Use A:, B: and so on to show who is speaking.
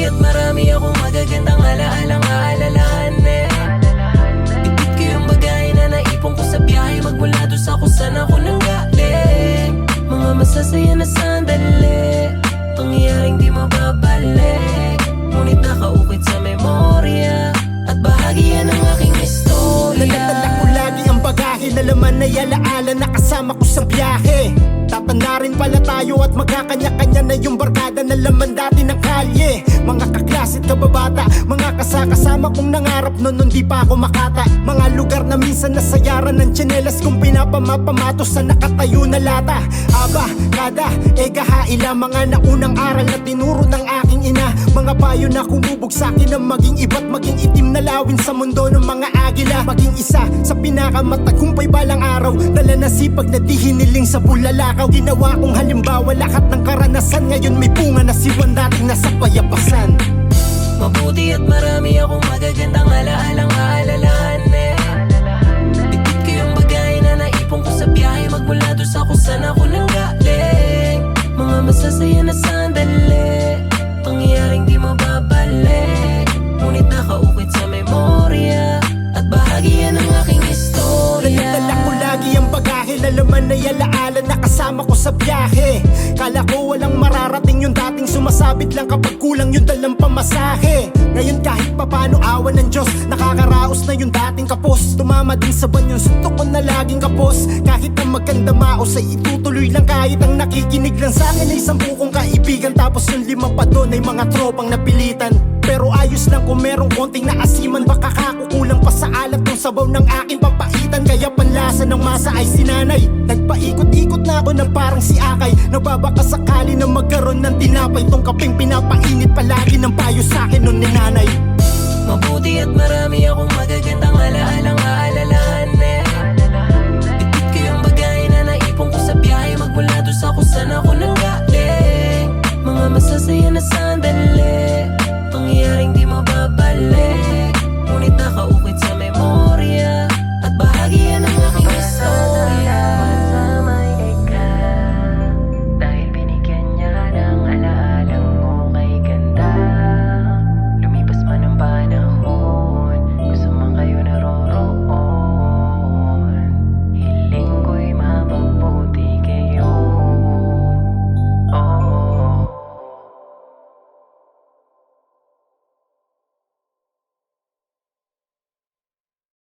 A: Marami at marami akong magagandang alaalang aalalahan eh Bitbit ko bagay na naipon ko sa biyahe Magmula doon sa kung saan ako nanggaling. Mga masasaya na sandali Pangyaring di mababalik. Ngunit nakaukit sa memorya At bahagi yan ang aking istorya. Nalatala
B: ko lagi ang bagahe na laman na yalaala Nakasama ko sa biyahe. Tatanda rin pala tayo at magkakanya-kanya na yung barkada na laman dati ng kalye. Mga kaklase at kababata, mga kasakasama kong nangarap noon nung di pa ako makata. Mga lugar na minsan nasayaran ng tsinelas kong pinapamapamatos sa nakatayo na lata. Aba, kada, ega haila mga naunang aral na tinuro ng aking ina. Mga payo na kumubog sa akin na maging iba't maging itim na lawin sa mundo ng mga agila. Maging isa sa pinakamatagumpay balang araw. Dala na sipag na di hiniling sa bulalakaw. Ginawa kong halimbawa lahat ng karanasan. Ngayon may bunga na siwan dating nasa payapasan.
A: Mabuti at marami akong magagandang alaalang aalalahanin. Bitbit ko yung bagay na naipon ko sa biyahe. Magmula doon sa kung saan ako nanggaling. Mga masasaya na sandali. Pangyayaring
B: sa biyahe. Kala ko walang mararating yung dating sumasabit lang kapag kulang yung dalang pamasahe. Ngayon kahit papano awan ng Diyos. Nakakaraos na yung dating kapos. Tumama din sa banyo. Suntok ko na laging kapos. Kahit ang maganda maos ay itutuloy lang. Kahit ang nakikinig lang. Sa akin ay sampu kong kaibigan. Tapos yung lima pa doon ay mga tropang napilitan pero ayos lang kung merong konting naasiman. Baka kakukulang pa sa alat ng sabaw ng aking papaitan Kaya panlasa ng masa ay sinanay Nagpaikot-ikot na ako na parang si Akay. Nagbabaka sakali na magkaroon ng tinapay. Tong kaping pinapainit palagi ng payo sa akin nun ni nanay